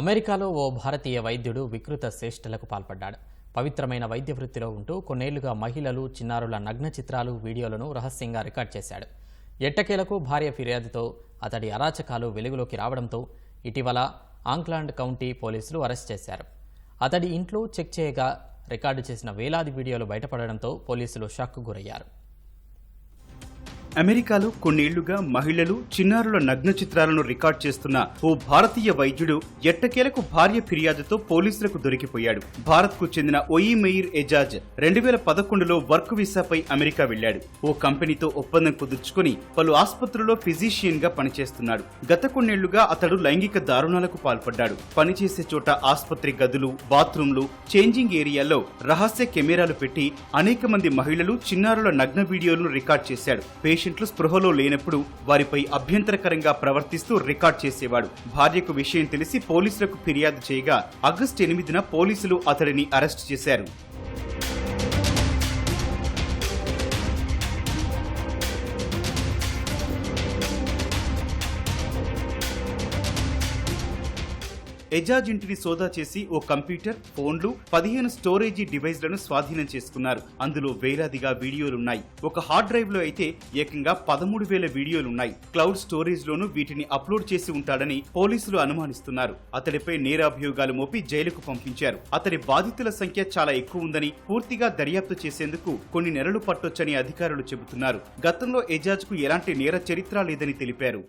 అమెరికాలో ఓ భారతీయ వైద్యుడు వికృత చేష్టలకు పాల్పడ్డాడు. పవిత్రమైన వైద్య వృత్తిలో ఉంటూ కొన్నేళ్ళుగా మహిళలు చిన్నారుల నగ్న చిత్రాలు వీడియోలను రహస్యంగా రికార్డ్ చేశాడు. ఎట్టకేలకు భార్య ఫిర్యాదుతో అతడి అరాచకాలు వెలుగులోకి రావడంతో ఇటీవల ఆంక్లాండ్ కౌంటీ పోలీసులు అరెస్ట్ చేశారు. అతడి ఇంట్లో చెక్ చేయగా రికార్డు చేసిన వేలాది వీడియోలు బయటపడడంతో పోలీసులు షాక్కు గురయ్యారు. అమెరికాలో కొన్నేళ్ళుగా మహిళలు చిన్నారుల నగ్న చిత్రాలను రికార్డ్ చేస్తున్న ఓ భారతీయ వైద్యుడు ఎట్టకేలకు భార్య ఫిర్యాదుతో పోలీసులకు దొరికిపోయాడు. భారత్కు చెందిన ఒయి మెయిర్ ఎజాజ్ రెండు వేల పదకొండులో వర్క్ వీసాపై అమెరికా వెళ్ళాడు ఓ కంపెనీతో ఒప్పందం కుదుర్చుకుని పలు ఆసుపత్రుల్లో ఫిజీషియన్గా పనిచేస్తున్నాడు. గత కొన్నేళ్ళుగా అతడు లైంగిక దారుణాలకు పాల్పడ్డాడు. పనిచేసే చోట ఆసుపత్రి గదులు బాత్రూంలు చేంజింగ్ ఏరియాల్లో రహస్య కెమెరాలు పెట్టి అనేక మంది మహిళలు చిన్నారుల నగ్న వీడియోలను రికార్డ్ చేశాడు. పేషెంట్లు స్పృహలో లేనప్పుడు వారిపై అభ్యంతరకరంగా ప్రవర్తిస్తూ రికార్డ్ చేసేవాడు. భార్యకు విషయం తెలిసి పోలీసులకు ఫిర్యాదు చేయగా ఆగస్టు ఎనిమిదిన పోలీసులు అతడిని అరెస్ట్ చేశారు. ఎజాజ్ ఇంటిని సోదా చేసి ఓ కంప్యూటర్ ఫోన్లు పదిహేను స్టోరేజీ డివైస్లను స్వాధీనం చేసుకున్నారు. అందులో వేలాదిగా వీడియోలున్నాయి. ఒక హార్డ్ డ్రైవ్లో అయితే ఏకంగా పదమూడు వేల వీడియోలున్నాయి. క్లౌడ్ స్టోరేజ్లోనూ వీటిని అప్లోడ్ చేసి ఉంటాడని పోలీసులు అనుమానిస్తున్నారు. అతడిపై నేరాభియోగాలు మోపి జైలుకు పంపించారు. అతడి బాధితుల సంఖ్య చాలా ఎక్కువ ఉందని పూర్తిగా దర్యాప్తు చేసేందుకు కొన్ని నెలలు పట్టొచ్చని అధికారులు చెబుతున్నారు. గతంలో ఎజాజ్కు ఎలాంటి నేర చరిత్ర లేదని తెలిపారు.